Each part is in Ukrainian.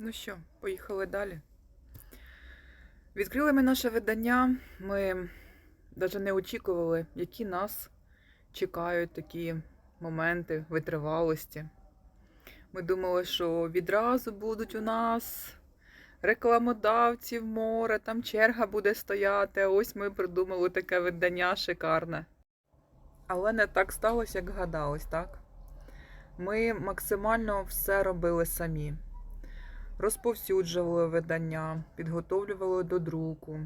Ну що, поїхали далі. Відкрили ми наше видання. Ми навіть не очікували, які нас чекають такі моменти витривалості. Ми думали, що відразу будуть у нас рекламодавці в море, там черга буде стояти. Ось ми придумали таке видання шикарне. Але не так сталося, як гадалось, так? Ми максимально все робили самі розповсюджували видання, підготовлювали до друку.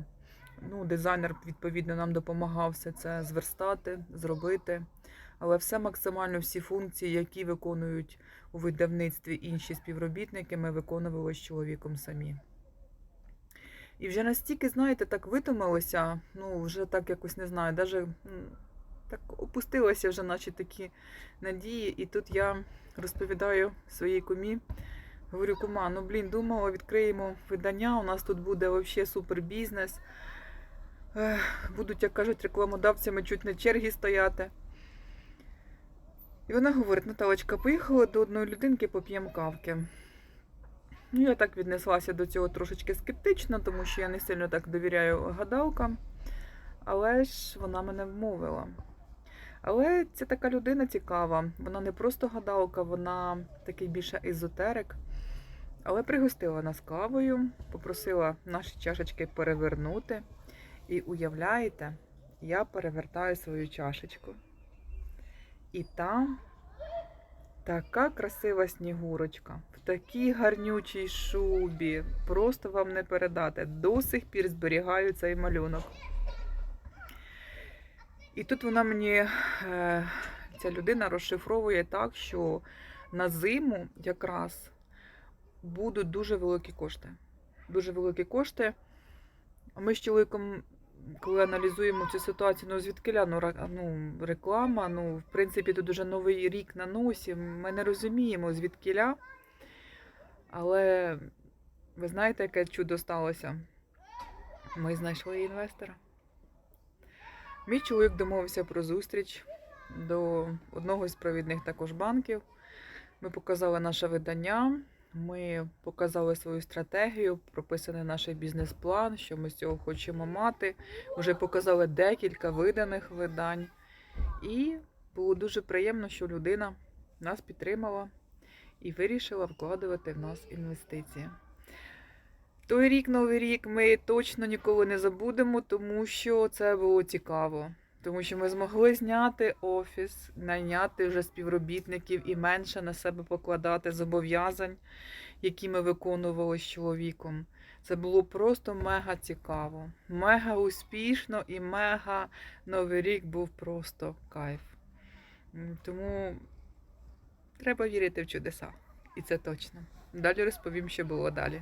Ну, дизайнер, відповідно, нам допомагав все це зверстати, зробити. Але все максимально всі функції, які виконують у видавництві інші співробітники, ми виконували з чоловіком самі. І вже настільки, знаєте, так витомилися, ну, вже так якось не знаю, навіть так опустилися вже наші такі надії. І тут я розповідаю своїй кумі, Говорю, кума, ну блін, думала, відкриємо видання. У нас тут буде взагалі супер бізнес. Будуть, як кажуть, рекламодавцями чуть не черги стояти. І вона говорить: Наталочка, поїхала до одної людинки, поп'ємо кавки. Ну, я так віднеслася до цього трошечки скептично, тому що я не сильно так довіряю гадалкам. Але ж вона мене вмовила. Але це така людина цікава. Вона не просто гадалка, вона такий більше езотерик. Але пригостила нас кавою, попросила наші чашечки перевернути. І уявляєте, я перевертаю свою чашечку. І там така красива снігурочка в такій гарнючій шубі. Просто вам не передати. До сих пір зберігаю цей малюнок. І тут вона мені, е, ця людина розшифровує так, що на зиму якраз будуть дуже великі кошти. Дуже великі кошти. Ми з чоловіком, коли аналізуємо цю ситуацію, ну звідкиля ну, ну, реклама, ну, в принципі, тут уже новий рік на носі. Ми не розуміємо, звідкиля. Але ви знаєте, яке чудо сталося? Ми знайшли інвестора. Мій чоловік домовився про зустріч до одного з провідних також банків. Ми показали наше видання, ми показали свою стратегію, прописаний наш бізнес-план, що ми з цього хочемо мати. Вже показали декілька виданих видань. І було дуже приємно, що людина нас підтримала і вирішила вкладувати в нас інвестиції. Той рік, новий рік ми точно ніколи не забудемо, тому що це було цікаво. Тому що ми змогли зняти офіс, найняти вже співробітників і менше на себе покладати зобов'язань, які ми виконували з чоловіком. Це було просто мега цікаво, мега успішно і мега новий рік був просто кайф. Тому треба вірити в чудеса. І це точно. Далі розповім, що було далі.